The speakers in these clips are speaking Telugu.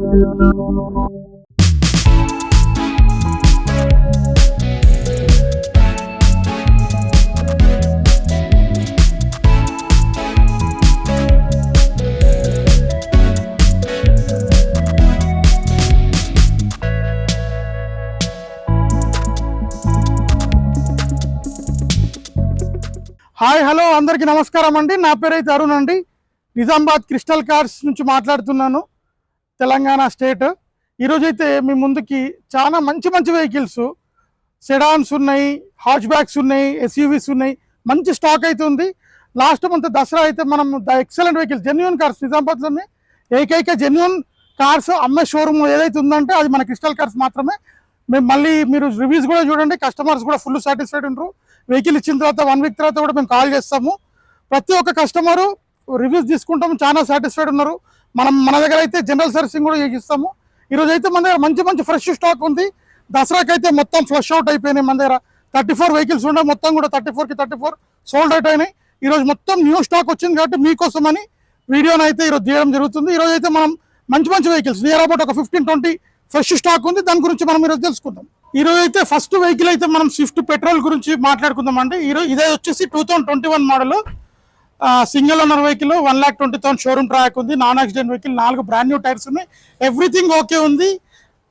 హాయ్ హలో అందరికీ నమస్కారం అండి. నా పేరు అయితే అరుణ్ అండి. నిజామాబాద్ క్రిస్టల్ కార్స్ నుంచి మాట్లాడుతున్నాను. తెలంగాణ స్టేట్. ఈరోజు అయితే మీ ముందుకి చాలా మంచి మంచి వెహికల్స్. సెడాన్స్ ఉన్నాయి హాచ్ బ్యాగ్స్ ఉన్నాయి ఎస్యూవీస్ ఉన్నాయి. మంచి స్టాక్ అయితే ఉంది. లాస్ట్ మంత్ దసరా అయితే మనం the excellent vehicle genuine cars నిజామాబాద్లోనే ఏకైక జెన్యున్ కార్స్ అమ్మే షోరూమ్ ఏదైతే ఉందంటే అది మన క్రిస్టల్ కార్స్ మాత్రమే. మేము మళ్ళీ మీరు రివ్యూస్ కూడా చూడండి కస్టమర్స్ కూడా ఫుల్ సాటిస్ఫైడ్ ఉంటారు వెహికల్ ఇచ్చిన తర్వాత వన్ వీక్ తర్వాత కూడా మేము కాల్ చేస్తాము. ప్రతి ఒక్క కస్టమరు రివ్యూస్ తీసుకుంటాము చాలా సాటిస్ఫైడ్ ఉన్నారు. మనం మన దగ్గర అయితే జనరల్ సర్వీసింగ్ కూడా ఇస్తాము ఈరోజు అయితే మన దగ్గర మంచి మంచి ఫ్రెష్ స్టాక్ ఉంది. దసరాకి అయితే మొత్తం ఫ్లష్ అవుట్ అయిపోయినాయి మన దగ్గర. థర్టీ ఫోర్ వెహికల్స్ ఉండే మొత్తం కూడా థర్టీ ఫోర్కి థర్టీ ఫోర్ సోల్డ్ అవుట్ అయినాయి ఈరోజు మొత్తం న్యూ స్టాక్ వచ్చింది కాబట్టి మీకోసమని వీడియోని అయితే ఈరోజు తీయడం జరుగుతుంది. ఈరోజు అయితే మనం మంచి మంచి వెహికల్స్ నియర్ అబౌట్ ఒక ఫిఫ్టీన్ ట్వంటీ ఫ్రెష్ స్టాక్ ఉంది. దాని గురించి మనం ఈరోజు తెలుసుకుందాం. ఈ రోజు అయితే ఫస్ట్ వెహికల్ అయితే మనం స్విఫ్ట్ పెట్రోల్ గురించి మాట్లాడుకుందాం అండి ఈరోజు ఇదే వచ్చేసి two thousand twenty one model single owner vehicle one lakh twenty thousand showroom track ఉంది నాన్ యాక్సిడెంట్ వెహికల్ నాలుగు బ్రాండ్ న్యూ టైర్స్ ఉన్నాయి. ఎవ్రీథింగ్ ఓకే ఉంది.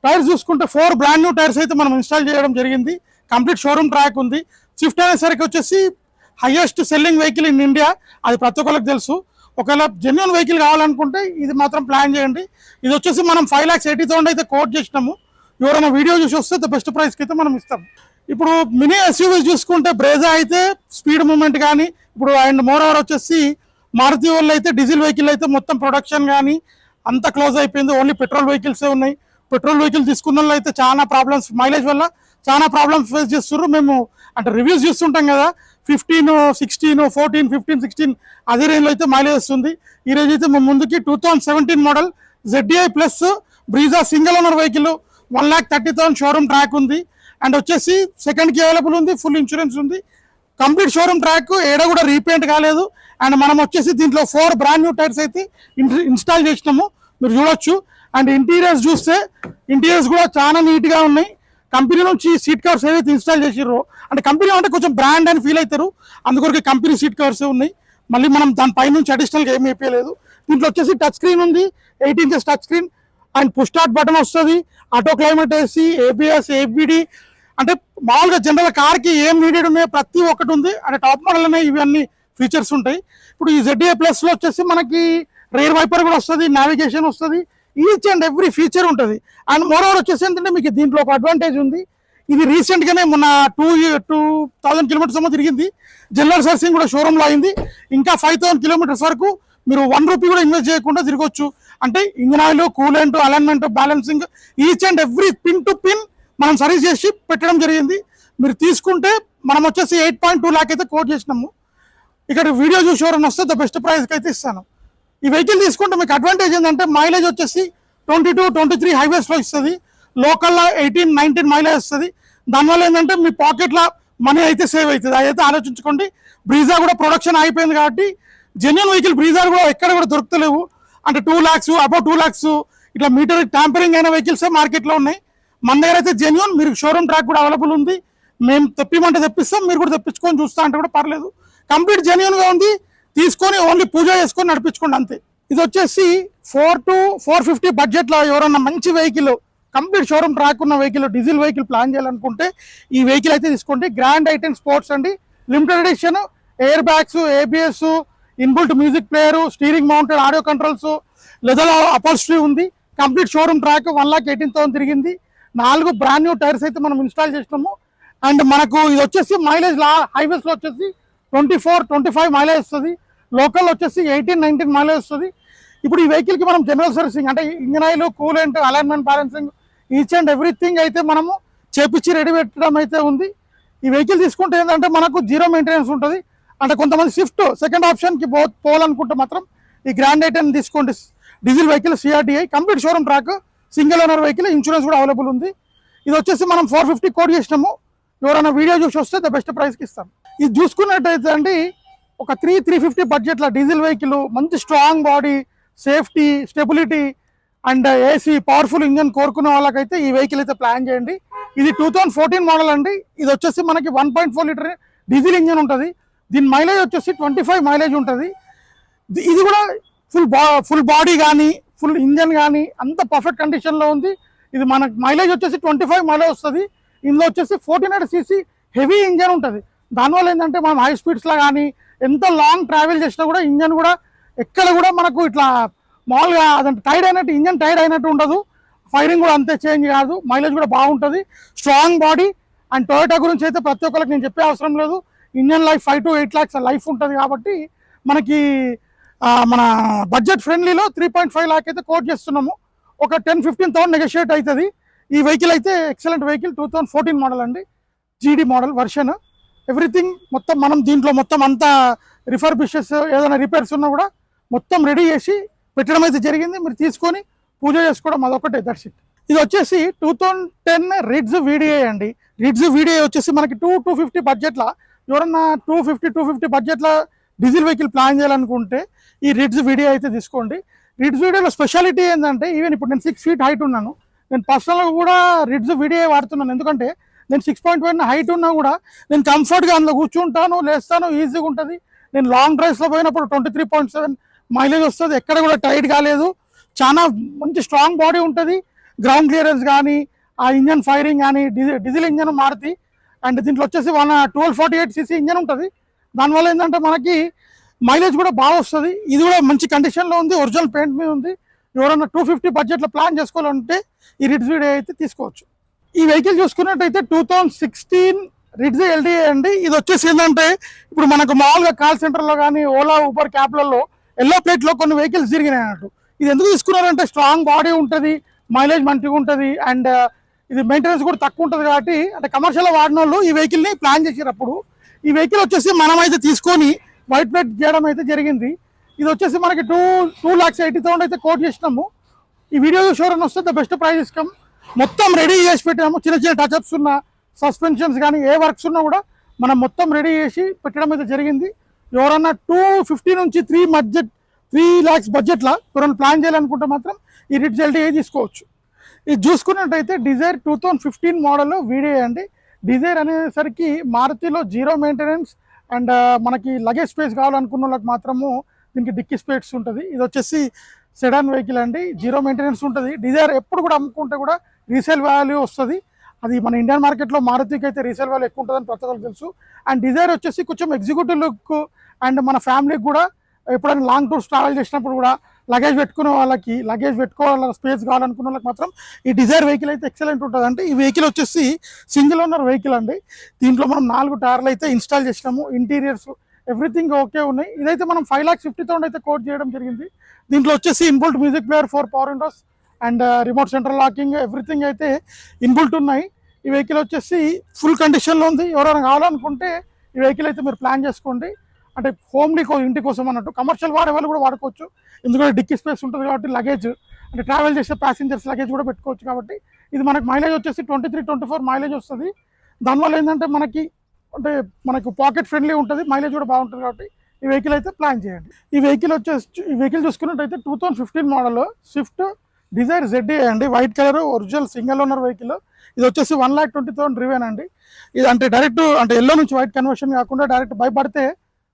టైర్స్ చూసుకుంటే ఫోర్ బ్రాండ్ న్యూ టైర్స్ అయితే మనం ఇన్స్టాల్ చేయడం జరిగింది. కంప్లీట్ షోరూమ్ ట్రాక్ ఉంది. స్విఫ్ట్ అనేసరికి వచ్చేసి highest selling vehicle in India అది ప్రతి ఒక్కరికి తెలుసు. ఒకవేళ జెన్యున్ వెహికల్ కావాలనుకుంటే ఇది మాత్రం ప్లాన్ చేయండి. ఇది వచ్చేసి మనం ఫైవ్ ల్యాక్స్ ఎయిటీ థౌసండ్ అయితే కోట్ చేసినాము. ఎవరైనా వీడియో చూసి వస్తే బెస్ట్ ప్రైస్కి అయితే మనం ఇస్తాం. ఇప్పుడు మినీ ఎస్యూవీస్ చూసుకుంటే బ్రేజా అయితే స్పీడ్ మూమెంట్ కానీ ఇప్పుడు అండ్ మోర్ ఓవర్ వచ్చేసి మారుతి వాళ్ళు అయితే డీజిల్ వెహికల్ అయితే మొత్తం ప్రొడక్షన్ కానీ అంత క్లోజ్ అయిపోయింది. ఓన్లీ పెట్రోల్ వెహికల్సే ఉన్నాయి. పెట్రోల్ వెహికల్ తీసుకున్న వాళ్ళు అయితే చాలా ప్రాబ్లమ్స్ మైలేజ్ వల్ల చాలా ప్రాబ్లమ్స్ ఫేస్ చేస్తున్నారు మేము అంటే రివ్యూస్ చూస్తుంటాం కదా fifteen sixteen fourteen fifteen sixteen అదే రేంజ్లో అయితే మైలేజ్ వస్తుంది. ఈ రోజు అయితే మేము ముందుకి two thousand seventeen model ZDI plus Brezza single owner vehicle one lakh thirty thousand showroom track ఉంది. అండ్ వచ్చేసి సెకండ్కి అవైలబుల్ ఉంది ఫుల్ ఇన్సూరెన్స్ ఉంది. కంప్లీట్ షోరూమ్ ట్రాక్ ఏడా కూడా రీపెయింట్ కాలేదు. అండ్ మనం వచ్చేసి దీంట్లో ఫోర్ బ్రాండ్ న్యూ టైర్స్ అయితే ఇన్స్టాల్ చేసినాము. మీరు చూడొచ్చు. అండ్ ఇంటీరియర్స్ చూస్తే ఇంటీరియర్స్ కూడా చాలా నీట్గా ఉన్నాయి. కంపెనీ నుంచి సీట్ కవర్స్ ఏవైతే ఇన్స్టాల్ చేసిర్రో అంటే కంపెనీ అంటే కొంచెం బ్రాండ్ అని ఫీల్ అవుతారు. అందుకొరకు కంపెనీ సీట్ కవర్స్ ఉన్నాయి. మళ్ళీ మనం దాని పైనుంచి అడిషనల్గా ఏమి వేయలేదు. దీంట్లో వచ్చేసి టచ్ స్క్రీన్ ఉంది. Eight inches touch screen and push start button వస్తుంది. Auto climate AC ABS ABD అంటే మామూలుగా జనరల్ కార్కి ఏం నీడెడ్ ఉన్నాయో ప్రతి ఒక్కటి ఉంది. అంటే టాప్ మోడల్ అనే ఇవన్నీ ఫీచర్స్ ఉంటాయి. ఇప్పుడు ఈ జెడ్ఏ ప్లస్లో వచ్చేసి మనకి రేర్ వైపర్ కూడా వస్తుంది నావిగేషన్ వస్తుంది ఈచ్ అండ్ ఎవ్రీ ఫీచర్ ఉంటుంది. అండ్ మోర్ ఓవర్ వచ్చేసి ఏంటంటే మీకు దీంట్లో ఒక అడ్వాంటేజ్ ఉంది. ఇది రీసెంట్గానే మొన్న టూ టూ థౌసండ్ కిలోమీటర్స్ ఏమో తిరిగింది. జనరల్ సర్వీసింగ్ కూడా షోరూమ్లో అయింది. ఇంకా ఫైవ్ థౌసండ్ కిలోమీటర్స్ వరకు మీరు వన్ రూపీ కూడా ఇన్వెస్ట్ చేయకుండా తిరగొచ్చు. అంటే engine oil coolant alignment balancing each and every pin to pin మనం సర్వీస్ చేసి పెట్టడం జరిగింది. మీరు తీసుకుంటే మనం వచ్చేసి ఎయిట్ పాయింట్ టూ ల్యాక్ అయితే కోట్ చేసినాము. ఇక్కడ వీడియో చూసి ఎవరైనా వస్తే ద బెస్ట్ ప్రైస్కి అయితే ఇస్తాను. ఈ వెహికల్ తీసుకుంటే మీకు అడ్వాంటేజ్ ఏంటంటే మైలేజ్ వచ్చేసి ట్వంటీ టూ ట్వంటీ త్రీ హైవేస్లో ఇస్తుంది లోకల్లో ఎయిటీన్ నైన్టీన్ మైలేజ్ వస్తుంది. దానివల్ల ఏంటంటే మీ పాకెట్లో మనీ అయితే సేవ్ అవుతుంది. అదైతే ఆలోచించుకోండి. బ్రీజా కూడా ప్రొడక్షన్ అయిపోయింది కాబట్టి జెన్యున్ వెహికల్ బ్రీజా కూడా ఎక్కడ కూడా దొరుకుతలేవు. అంటే two lakhs above two lakhs ఇట్లా మీటర్ ట్యాంపరింగ్ అయిన వెహికల్సే మార్కెట్లో ఉన్నాయి. మన దగ్గర అయితే జెన్యున్ మీరు షోరూమ్ ట్రాక్ కూడా అవైలబుల్ ఉంది. మేము తెప్పిమంటే తెప్పిస్తాం మీరు కూడా తెప్పించుకొని చూస్తా అంటే కూడా పర్లేదు. కంప్లీట్ జెన్యున్గా ఉంది. తీసుకొని ఓన్లీ పూజ చేసుకొని నడిపించుకోండి అంతే. ఇది వచ్చేసి ఫోర్ టు ఫోర్ ఫిఫ్టీ బడ్జెట్లో ఎవరన్నా మంచి వెహికల్ కంప్లీట్ షోరూమ్ ట్రాక్ ఉన్న వెహికల్ డీజిల్ వెహికల్ ప్లాన్ చేయాలనుకుంటే ఈ వెహికల్ అయితే తీసుకోండి. గ్రాండ్ ఐటెన్ స్పోర్ట్స్ అండి. Limited edition air bags ABS inbuilt music player steering mounted audio controls leather upholstery ఉంది. Complete showroom track one lakh eighteen thousand తిరిగింది. నాలుగు బ్రాండ్ న్యూ టైర్స్ అయితే మనం ఇన్స్టాల్ చేసినాము. అండ్ మనకు ఇది వచ్చేసి మైలేజ్ లా హైవేస్లో వచ్చేసి twenty four twenty five mileage వస్తుంది. లోకల్ వచ్చేసి ఎయిటీన్ నైన్టీన్ మైలేజ్ వస్తుంది. ఇప్పుడు ఈ వెహికల్కి మనం జనరల్ సర్వీసింగ్ అంటే engine oil coolant alignment balancing each and everything అయితే మనము చేపించి రెడీ పెట్టడం అయితే ఉంది. ఈ వెహికల్ తీసుకుంటే ఏంటంటే మనకు జీరో మెయింటెనెన్స్ ఉంటుంది. అంటే కొంతమంది స్విఫ్ట్ సెకండ్ ఆప్షన్కి పో పోవాలనుకుంటే మాత్రం ఈ గ్రాండ్ ఐటెన్ తీసుకోండి. Diesel vehicle CRDI complete showroom track single owner vehicle insurance కూడా అవైలబుల్ ఉంది. ఇది వచ్చేసి మనం ఫోర్ ఫిఫ్టీ కోడ్ చేసినాము. ఎవరైనా వీడియో చూసి వస్తే ద బెస్ట్ ప్రైస్కి ఇస్తాం. ఇది చూసుకున్నట్టయితే అండి ఒక త్రీ త్రీ ఫిఫ్టీ బడ్జెట్లో డీజిల్ వెహికల్ మంచి strong body safety stability and AC powerful engine కోరుకున్న వాళ్ళకైతే ఈ వెహికల్ అయితే ప్లాన్ చేయండి. ఇది టూ థౌజండ్ ఫోర్టీన్ మోడల్ అండి. ఇది వచ్చేసి మనకి one point four litre diesel engine ఉంటుంది. దీని మైలేజ్ వచ్చేసి ట్వంటీ ఫైవ్ మైలేజ్ ఉంటుంది. ఇది కూడా ఫుల్ బా ఫుల్ బాడీ కానీ ఫుల్ ఇంజన్ కానీ అంత పర్ఫెక్ట్ కండిషన్లో ఉంది. ఇది మనకు మైలేజ్ వచ్చేసి ట్వంటీ ఫైవ్ మైలేజ్ వస్తుంది. ఇందులో వచ్చేసి fourteen hundred CC heavy engine ఉంటుంది. దానివల్ల ఏంటంటే మనం హై స్పీడ్స్లో కానీ ఎంత లాంగ్ ట్రావెల్ చేసినా కూడా ఇంజన్ కూడా ఎక్కడ కూడా మనకు ఇట్లా మామూలుగా అదంటే టైడ్ అయినట్టు ఇంజన్ టైర్ అయినట్టు ఉండదు. ఫైరింగ్ కూడా అంతే చేంజ్ కాదు. మైలేజ్ కూడా బాగుంటుంది. స్ట్రాంగ్ బాడీ అండ్ టొయోటా గురించి అయితే ప్రతి ఒక్కరికి నేను చెప్పే అవసరం లేదు. Engine life five to eight lakhs life ఉంటుంది కాబట్టి మనకి మన బడ్జెట్ ఫ్రెండ్లీలో త్రీ పాయింట్ ఫైవ్ ల్యాక్ అయితే కోట్ చేస్తున్నాము. ఒక టెన్ ఫిఫ్టీన్ థౌసండ్ నెగోషియేట్ అవుతుంది. ఈ వెహికల్ అయితే excellent vehicle two thousand fourteen model అండి. జీడీ మోడల్ వర్షన్ ఎవ్రీథింగ్ మొత్తం మనం దీంట్లో మొత్తం అంతా రిఫర్బిషెస్ ఏదైనా రిపేర్స్ ఉన్నా కూడా మొత్తం రెడీ చేసి పెట్టడం అయితే జరిగింది. మీరు తీసుకొని పూజ చేసుకోవడం అదొకటే దట్స్ ఇట్ ఇది వచ్చేసి two thousand ten Ritz video అండి. రిడ్జ్ వీడియో వచ్చేసి మనకి టూ టూ ఫిఫ్టీ బడ్జెట్లో ఎవరన్నా టూ ఫిఫ్టీ టూ ఫిఫ్టీ బడ్జెట్లో డీజిల్ వెహికల్ ప్లాన్ చేయాలనుకుంటే ఈ రిడ్స్ వీడియో అయితే తీసుకోండి. రిడ్స్ వీడియోలో స్పెషాలిటీ ఏంటంటే ఈవెన్ ఇప్పుడు నేను సిక్స్ ఫీట్ హైట్ ఉన్నాను. నేను పర్సనల్గా కూడా రిడ్స్ వీడియో వాడుతున్నాను. ఎందుకంటే నేను సిక్స్ పాయింట్ వన్ హైట్ ఉన్నా కూడా నేను కంఫర్ట్గా అందులో కూర్చుంటాను లేస్తాను ఈజీగా ఉంటుంది. నేను లాంగ్ డ్రైవ్స్లో పోయినప్పుడు twenty three point seven mileage వస్తుంది. ఎక్కడ కూడా టైట్ కాలేదు. చాలా మంచి స్ట్రాంగ్ బాడీ ఉంటుంది. గ్రౌండ్ క్లియరెన్స్ కానీ ఆ ఇంజన్ ఫైరింగ్ కానీ diesel diesel engine Maruti. And దీంట్లో వచ్చేసి one twelve forty eight CC engine ఉంటుంది. దానివల్ల ఏంటంటే మనకి మైలేజ్ కూడా బాగా వస్తుంది. ఇది కూడా మంచి కండిషన్లో ఉంది ఒరిజినల్ పెయింట్ మీద ఉంది. ఎవరైనా టూ ఫిఫ్టీ బడ్జెట్లో ప్లాన్ చేసుకోవాలంటే ఈ రిడ్జ్ అయితే తీసుకోవచ్చు. ఈ వెహికల్ చూసుకున్నట్టయితే two thousand sixteen Ritz LDA అండి. ఇది వచ్చేసి ఏంటంటే ఇప్పుడు మనకు మామూలుగా కాల్ సెంటర్లో కానీ ఓలా ఊబర్ క్యాబ్లలో ఎల్లో ప్లేట్లో కొన్ని వెహికల్స్ తిరిగినాయి అన్నట్టు. ఇది ఎందుకు తీసుకున్నారంటే స్ట్రాంగ్ బాడీ ఉంటుంది మైలేజ్ మంచిగా ఉంటుంది అండ్ uh, ఇది మెయింటెనెన్స్ కూడా తక్కువ ఉంటుంది కాబట్టి అంటే కమర్షియల్ వాడిన వాళ్ళు ఈ వెహికల్ని ప్లాన్ చేసేటప్పుడు ఈ వెహికల్ వచ్చేసి మనమైతే తీసుకొని వైట్ ప్లేట్ చేయడం అయితే జరిగింది. ఇది వచ్చేసి మనకి two two lakhs eighty thousand అయితే కోట్ చేసినాము. ఈ వీడియో షోరూమ్ వస్తే ద బెస్ట్ ప్రైస్ ఇస్తాం మొత్తం రెడీ చేసి పెట్టాము చిన్న చిన్న టచ్అప్స్ ఉన్న సస్పెన్షన్స్ కానీ ఏ వర్క్స్ ఉన్నా కూడా మనం మొత్తం రెడీ చేసి పెట్టడం అయితే జరిగింది. ఎవరన్నా టూ ఫిఫ్టీ నుంచి త్రీ బడ్జెట్ త్రీ ల్యాక్స్ బడ్జెట్లో ఎవరైనా ప్లాన్ చేయాలనుకుంటే మాత్రం ఈ రిడ్జ్ ఏ తీసుకోవచ్చు. ఇది చూసుకున్నట్టయితే Dzire two thousand fifteen model video అండి. డిజైర్ అనేసరికి మారుతిలో జీరో మెయింటెనెన్స్ అండ్ uh, మనకి లగేజ్ స్పేస్ కావాలనుకున్న వాళ్ళకి మాత్రము దీనికి డిక్కీ స్పేస్ ఉంటుంది. ఇది వచ్చేసి సెడాన్ వెహికల్ అండి. జీరో మెయింటెనెన్స్ ఉంటుంది. డిజైర్ ఎప్పుడు కూడా అమ్ముకుంటే కూడా రీసేల్ వాల్యూ వస్తుంది. అది మన ఇండియన్ మార్కెట్లో మారుతికి అయితే రీసేల్ వాల్యూ ఎక్కువ ఉంటుందని ప్రతి ఒక్కరికి తెలుసు. అండ్ డిజైర్ వచ్చేసి కొంచెం ఎగ్జిక్యూటివ్ లుక్ అండ్ మన ఫ్యామిలీకి కూడా ఎప్పుడైనా లాంగ్ టూర్స్ ట్రావెల్ చేసినప్పుడు కూడా లగేజ్ పెట్టుకునే వాళ్ళకి లగేజ్ పెట్టుకోవాల స్పేస్ కావాలనుకున్న వాళ్ళకి మాత్రం ఈ డిజైర్ వెహికల్ అయితే ఎక్సలెంట్ ఉంటుంది. అంటే ఈ వెహికల్ వచ్చేసి సింగిల్ ఓనర్ వెహికల్ అండి. దీంట్లో మనం నాలుగు టైర్లు అయితే ఇన్స్టాల్ చేసినాము. ఇంటీరియర్స్ ఎవ్రీథింగ్ ఓకే ఉన్నాయి. ఇదైతే మనం ఫైవ్ లాక్స్ ఫిఫ్టీ థౌసండ్ అయితే కోట్ చేయడం జరిగింది. దీంట్లో వచ్చేసి inbuilt music player four power windows and remote central locking everything అయితే ఇన్బుల్ట్ ఉన్నాయి. ఈ వెహికల్ వచ్చేసి ఫుల్ కండిషన్లో ఉంది. ఎవరైనా కావాలనుకుంటే ఈ వెహికల్ అయితే మీరు ప్లాన్ చేసుకోండి. అంటే హోమ్లీ ఇంటి కోసం అన్నట్టు కమర్షియల్ వాడే వాళ్ళు కూడా వాడుకోవచ్చు. ఎందుకంటే డిక్కీ స్పేస్ ఉంటుంది కాబట్టి లగేజ్ అంటే ట్రావెల్ చేసే ప్యాసింజర్స్ లగేజ్ కూడా పెట్టుకోవచ్చు కాబట్టి ఇది మనకి మైలేజ్ వచ్చేసి twenty three twenty four mileage వస్తుంది. దానివల్ల ఏంటంటే మనకి అంటే మనకు పాకెట్ ఫ్రెండ్లీ ఉంటుంది మైలేజ్ కూడా బాగుంటుంది కాబట్టి ఈ వెహికల్ అయితే ప్లాన్ చేయండి. ఈ వెహికల్ వచ్చేసి ఈ వెహికల్ చూసుకున్నట్టయితే two thousand fifteen model Swift Dzire ZD అండి. White colour original single owner vehicle ఇది వచ్చేసి వన్ ల్యాక్ ట్వంటీ థౌసండ్ రివేన్ అండి. ఇది అంటే డైరెక్ట్ అంటే ఎల్లో నుంచి వైట్ కన్వర్షన్ కాకుండా డైరెక్ట్ భయపడితే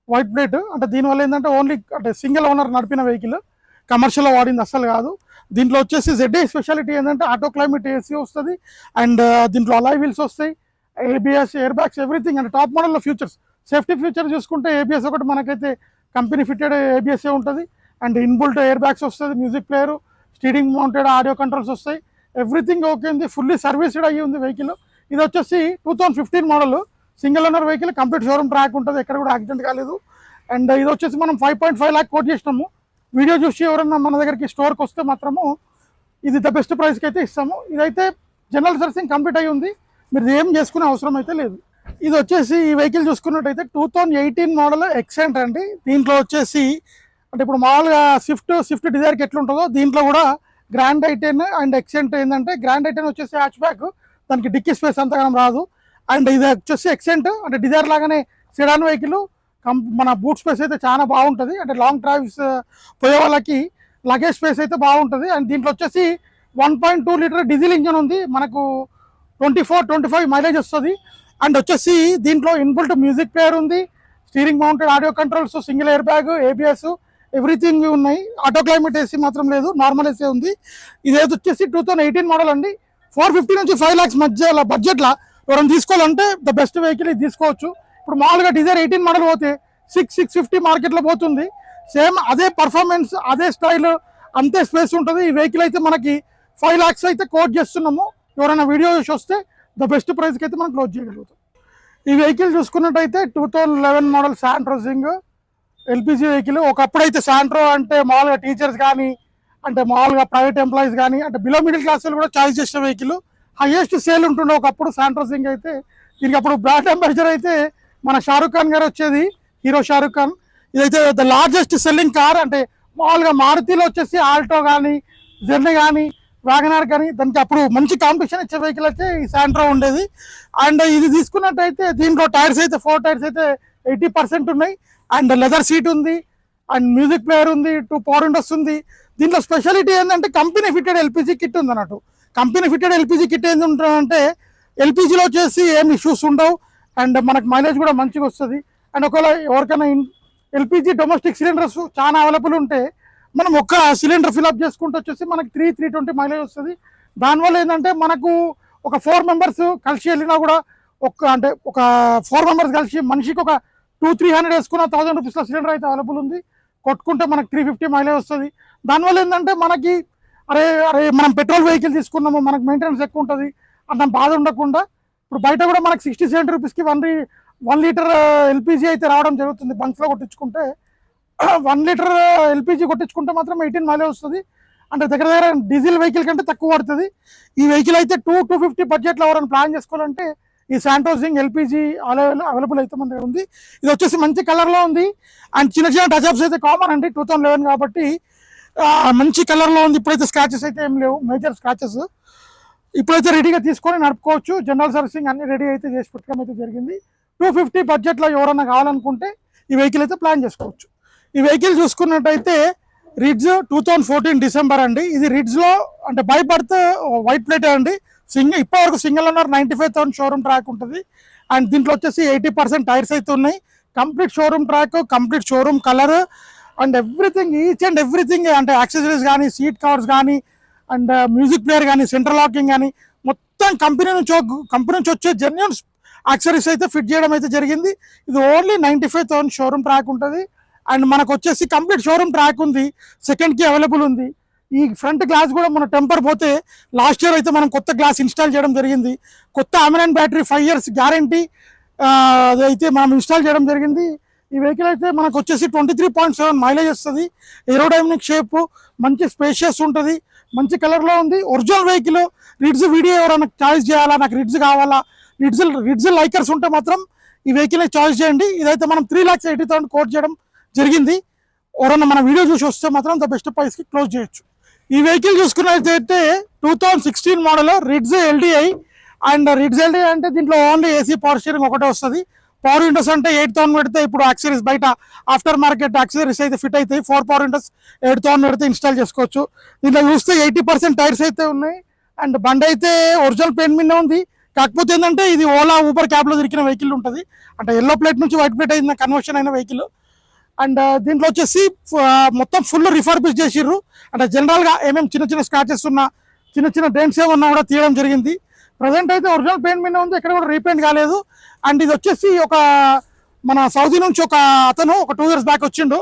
వైట్ ప్లేట్ అంటే దీనివల్ల ఏంటంటే ఓన్లీ అంటే సింగిల్ ఓనర్ నడిపిన వెహికల్ కమర్షియల్ వాడింది అస్సలు కాదు. దీంట్లో వచ్చేసి జెడ్ఏ స్పెషాలిటీ ఏంటంటే ఆటో క్లైమేట్ ఏసీ వస్తుంది అండ్ దీంట్లో అలాయ్ వీల్స్ వస్తాయి ఏబిఎస్ ఎయిర్ బ్యాగ్స్ ఎవ్రీథింగ్ అంటే టాప్ మోడల్లో ఫ్యూచర్స్ సేఫ్టీ ఫ్యూచర్ చూసుకుంటే ఏబిఎస్ ఒకటి మనకైతే కంపెనీ ఫిట్టెడ్ ఏబిఎస్ఏ ఉంటుంది అండ్ ఇన్బుల్ట్ ఎయిర్ బ్యాగ్స్ వస్తుంది music player steering mounted audio controls వస్తాయి. ఎవ్రీథింగ్ ఓకే ఉంది ఫుల్లీ సర్వీస్డ్ అయ్యి ఉంది వెహికల్ ఇది వచ్చేసి two thousand fifteen model single owner vehicle complete showroom track ఉంటుంది ఎక్కడ కూడా యాక్సిడెంట్ కాలేదు. అండ్ ఇది వచ్చేసి మనం five point five lakh quote చేసినాము. వీడియో చూసి ఎవరన్నా మన దగ్గరికి స్టోర్కి వస్తే మాత్రము ఇది ద బెస్ట్ ప్రైస్కి అయితే ఇస్తాము. ఇదైతే జనరల్ సర్వీసింగ్ కంప్లీట్ అయి ఉంది. మీరు ఏం చేసుకునే అవసరం అయితే లేదు. ఇది వచ్చేసి ఈ వెహికల్ చూసుకున్నట్టయితే two thousand eighteen model Xcent అండి. దీంట్లో వచ్చేసి అంటే ఇప్పుడు మామూలుగా స్విఫ్ట్ స్విఫ్ట్ డిజైర్కి ఎట్లుంటుందో దీంట్లో కూడా గ్రాండ్ ఐటెన్ అండ్ ఎక్సెంట్ ఏంటంటే గ్రాండ్ ఐటెన్ వచ్చేసి హ్యాచ్ బ్యాక్ దానికి డిక్కీ స్పేస్ అంతగానం రాదు. అండ్ ఇది వచ్చేసి ఎక్సెంట్ అంటే డిజైర్ లాగానే సిడాన్ వెహికల్ కం మన బూట్ స్పేస్ అయితే చాలా బాగుంటుంది. అంటే లాంగ్ డ్రైవ్స్ uh, పోయే వాళ్ళకి లగేజ్ స్పేస్ అయితే బాగుంటుంది. అండ్ దీంట్లో వచ్చేసి one point two litre diesel engine ఉంది. మనకు twenty four twenty five mileage వస్తుంది. అండ్ వచ్చేసి దీంట్లో ఇన్బుల్ట్ మ్యూజిక్ ప్లేయర్ ఉంది. Steering mounted audio controls single air bag ABS everything ఉన్నాయి. ఆటో క్లైమేట్ ఏసీ మాత్రం లేదు. నార్మల్ ఏసీ ఉంది. ఇదేది వచ్చేసి టూ థౌసండ్ ఎయిటీన్ మోడల్ అండి. ఫోర్ ఫిఫ్టీ నుంచి ఫైవ్ ల్యాక్స్ మధ్య బడ్జెట్లో ఎవరైనా తీసుకోవాలంటే ద బెస్ట్ వెహికల్ ఇది తీసుకోవచ్చు. ఇప్పుడు మామూలుగా డిజైర్ ఎయిటీన్ మోడల్ పోతే సిక్స్ సిక్స్ ఫిఫ్టీ మార్కెట్లో పోతుంది. సేమ్ అదే పర్ఫార్మెన్స్ అదే స్టైల్ అంతే స్పేస్ ఉంటుంది. ఈ వెహికల్ అయితే మనకి ఫైవ్ ల్యాక్స్ అయితే కోట్ చేస్తున్నాము. ఎవరైనా వీడియో చూసి వస్తే ద బెస్ట్ ప్రైస్కి అయితే మనం క్లోజ్ చేయగలుగుతాం. ఈ వెహికల్ చూసుకున్నట్టయితే two thousand eleven model Santro Xing LPG vehicle ఒకప్పుడైతే శాంట్రో అంటే మామూలుగా టీచర్స్ కానీ అంటే మామూలుగా ప్రైవేట్ ఎంప్లాయీస్ కానీ అంటే బిలో మిడిల్ క్లాస్ వాళ్ళు కూడా చాయిస్ చేసిన వెహికల్ హైయెస్ట్ సేల్ ఉంటుండే ఒకప్పుడు శాంట్రో సింగ్ అయితే. దీనికి అప్పుడు బ్రాండ్ అంబాసిడర్ అయితే మన షారుఖ్ ఖాన్ గారు వచ్చేది హీరో షారుఖ్ ఖాన్ ఇదైతే ద లార్జెస్ట్ సెల్లింగ్ కార్ అంటే మామూలుగా మారుతిలో వచ్చేసి ఆల్టో కానీ జెర్నీ కానీ వ్యాగనార్ కానీ దానికి అప్పుడు మంచి కాంపిటీషన్ ఇచ్చే వెహికల్ అయితే ఈ శాంట్రో ఉండేది. అండ్ ఇది తీసుకున్నట్టయితే దీంట్లో టైర్స్ అయితే ఫోర్ టైర్స్ అయితే ఎయిటీ పర్సెంట్ ఉన్నాయి. అండ్ లెదర్ సీట్ ఉంది అండ్ మ్యూజిక్ ప్లేయర్ ఉంది టూ పవర్ విండోస్ ఉంది. దీంట్లో స్పెషాలిటీ ఏంటంటే కంపెనీ ఫిట్టెడ్ ఎల్పిజి కిట్ ఉంది అన్నట్టు కంపెనీ ఫిట్టెడ్ ఎల్పిజి కిట్ ఏంటి ఉంటుందంటే ఎల్పిజిలో వచ్చేసి ఏం ఇష్యూస్ ఉండవు. అండ్ మనకు మైలేజ్ కూడా మంచిగా వస్తుంది. అండ్ ఒకవేళ ఎవరికైనా ఎల్పిజి డొమెస్టిక్ సిలిండర్స్ చాలా అవైలబుల్ ఉంటే మనం ఒక్క సిలిండర్ ఫిల్అప్ చేసుకుంటూ వచ్చేసి మనకి త్రీ త్రీ ట్వంటీ మైలేజ్ వస్తుంది. దానివల్ల ఏంటంటే మనకు ఒక ఫోర్ మెంబర్స్ కలిసి వెళ్ళినా కూడా ఒక అంటే ఒక ఫోర్ మెంబర్స్ కలిసి మనిషికి ఒక టూ త్రీ హండ్రెడ్ వేసుకున్న థౌసండ్ రూపీస్లో సిలిండర్ అయితే అవైలబుల్ ఉంది. కొట్టుకుంటే మనకు త్రీ ఫిఫ్టీ మైలేజ్ వస్తుంది. దానివల్ల ఏంటంటే మనకి అరే అరే మనం పెట్రోల్ వెహికల్ తీసుకున్నాము మనకు మెయింటెనెన్స్ ఎక్కువ ఉంటుంది అంత బాధ ఉండకుండా ఇప్పుడు బయట కూడా మనకు సిక్స్టీ సెవెంటీ రూపీస్కి వన్ వన్ లీటర్ ఎల్పిజి అయితే రావడం జరుగుతుంది. బంక్స్లో కొట్టించుకుంటే వన్ లీటర్ ఎల్పిజి కొట్టించుకుంటే మాత్రం ఎయిటీన్ మైలేజ్ వస్తుంది. అంటే దగ్గర దగ్గర డీజిల్ వెహికల్ కంటే తక్కువ పడుతుంది. ఈ వెహికల్ అయితే టూ టూ ఫిఫ్టీ బడ్జెట్లో ఎవరైనా ప్లాన్ చేసుకోవాలంటే ఈ శాంటోసింగ్ ఎల్పిజి అవైలబుల్ అయితే మన దగ్గర ఉంది. ఇది వచ్చేసి మంచి కలర్లో ఉంది. అండ్ చిన్న చిన్న టచ్అప్స్ అయితే కామన్ అండి. టూ థౌసండ్ లెవెన్ కాబట్టి మంచి కలర్లో ఉంది. ఇప్పుడైతే స్క్రాచెస్ అయితే ఏం లేవు. మేజర్ స్క్రాచెస్ ఇప్పుడైతే రెడీగా తీసుకొని నడుపుకోవచ్చు. జనరల్ సర్వీసింగ్ అన్ని రెడీ అయితే చేసి పెట్టడం అయితే జరిగింది. టూ ఫిఫ్టీ బడ్జెట్లో ఎవరైనా కావాలనుకుంటే ఈ వెహికల్ అయితే ప్లాన్ చేసుకోవచ్చు. ఈ వెహికల్ చూసుకున్నట్టయితే Ritz two thousand fourteen December అండి. ఇది రిడ్జ్లో అంటే బై బర్త్ వైట్ ప్లేట్ అండి. సింగిల్ ఇప్పటివరకు single owner ninety five thousand showroom track ఉంటుంది. అండ్ దీంట్లో వచ్చేసి ఎయిటీ పర్సెంట్ టైర్స్ అయితే ఉన్నాయి. Complete showroom track complete showroom colour and everything each and everything అంటే యాక్సెసరీస్ కానీ సీట్ కవర్స్ కానీ అండ్ మ్యూజిక్ ప్లేయర్ కానీ సెంటర్ లాకింగ్ కానీ మొత్తం కంపెనీ నుంచి కంపెనీ నుంచి వచ్చే జెన్యున్ యాక్సరీస్ అయితే ఫిట్ చేయడం అయితే జరిగింది. ఇది only ninety five thousand showroom track ఉంటుంది. అండ్ మనకు వచ్చేసి కంప్లీట్ షోరూమ్ ట్రాక్ ఉంది. సెకండ్కి అవైలబుల్ ఉంది. ఈ ఫ్రంట్ గ్లాస్ కూడా మన టెంపర్ పోతే లాస్ట్ ఇయర్ అయితే మనం కొత్త గ్లాస్ ఇన్స్టాల్ చేయడం జరిగింది. కొత్త అమెనాన్ బ్యాటరీ ఫైవ్ ఇయర్స్ గ్యారంటీ అయితే మనం ఇన్స్టాల్ చేయడం జరిగింది. ఈ వెహికల్ అయితే మనకు వచ్చేసి twenty three point seven mileage వస్తుంది. ఏరోడైనమిక్ షేప్ మంచి స్పేషియస్ ఉంటుంది. మంచి కలర్లో ఉంది. ఒరిజినల్ వెహికల్ రిడ్స్ వీడియో ఎవరైనా చాయిస్ చేయాలా? నాకు రిడ్స్ కావాలా? రిడ్స్ రిడ్స్ లైకర్స్ ఉంటే మాత్రం ఈ వెహికల్ చాయిస్ చేయండి. ఇదైతే మనం three lakhs eighty thousand quote చేయడం జరిగింది. ఎవరన్నా మన వీడియో చూసి వస్తే మాత్రం ద బెస్ట్ ప్రైస్కి క్లోజ్ చేయొచ్చు. ఈ వెహికల్ చూసుకున్నట్లయితే two thousand sixteen model Ritz LDI and Ritz LDI అంటే దీంట్లో ఓన్లీ ఏసీ పవర్ స్టీరింగ్ ఒకటే వస్తుంది. పవర్ విండోస్ అంటే ఎయిట్ థౌసండ్ పెడితే ఇప్పుడు యాక్సరీస్ బయట ఆఫ్టర్ మార్కెట్ యాక్సరీస్ అయితే ఫిట్ అవుతాయి four power windows eight thousand పెడితే ఇన్స్టాల్ చేసుకోవచ్చు. దీంట్లో చూస్తే ఎయిటీ పర్సెంట్ టైర్స్ అయితే ఉన్నాయి. అండ్ బండి అయితే ఒరిజినల్ పెయింట్ మీద ఉంది. కాకపోతే ఏంటంటే ఇది ఓలా ఊబర్ క్యాబ్లో దొరికిన వెహికల్ ఉంటుంది. అంటే ఎల్లో ప్లేట్ నుంచి వైట్ ప్లేట్ అయిన కన్వర్షన్ అయిన వెహికల్ అండ్ uh, దీంట్లో వచ్చేసి uh, మొత్తం ఫుల్ రిఫర్బిష్ చేసిర్రు. అంటే జనరల్గా ఏమేమి చిన్న చిన్న స్క్రాచెస్ ఉన్నా చిన్న చిన్న డెంట్స్ ఏమన్నా కూడా తీయడం జరిగింది. ప్రజెంట్ అయితే ఒరిజినల్ పెయింట్ మీద ఉంది. ఎక్కడ కూడా రీపెయింట్ కాలేదు. అండ్ ఇది వచ్చేసి ఒక మన సౌదీ నుంచి ఒక అతను ఒక టూ ఇయర్స్ బ్యాక్ వచ్చిండు.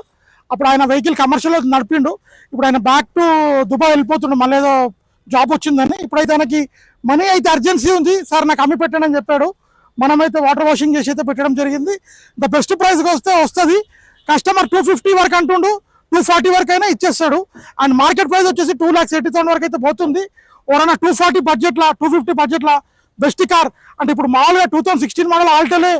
అప్పుడు ఆయన వెహికల్ కమర్షియల్ నడిపిండు. ఇప్పుడు ఆయన బ్యాక్ టు దుబాయ్ వెళ్ళిపోతుండు. మళ్ళీ ఏదో జాబ్ వచ్చిందని. ఇప్పుడైతే ఆయనకి మనీ అయితే అర్జెన్సీ ఉంది. సార్ నాకు అమ్మి పెట్టండి అని చెప్పాడు. మనమైతే వాటర్ వాషింగ్ చేసి అయితే పెట్టడం జరిగింది. ద బెస్ట్ ప్రైస్కి వస్తే వస్తుంది. కస్టమర్ టూ ఫిఫ్టీ వరకు అంటుండు. టూ ఫార్టీ వరకు అయినా ఇచ్చేస్తాడు. అండ్ మార్కెట్ ప్రైస్ వచ్చేసి టూ ల్యాక్స్ ఎయిటీ థౌసండ్ వరకు అయితే పోతుంది. ఓరైనా టూ ఫార్టీ బడ్జెట్లా టూ ఫిఫ్టీ బడ్జెట్లా బెస్ట్ కార్. అంటే ఇప్పుడు మామూలుగా టూ థౌసండ్ సిక్స్టీన్ మోడల్ ఆల్టోలే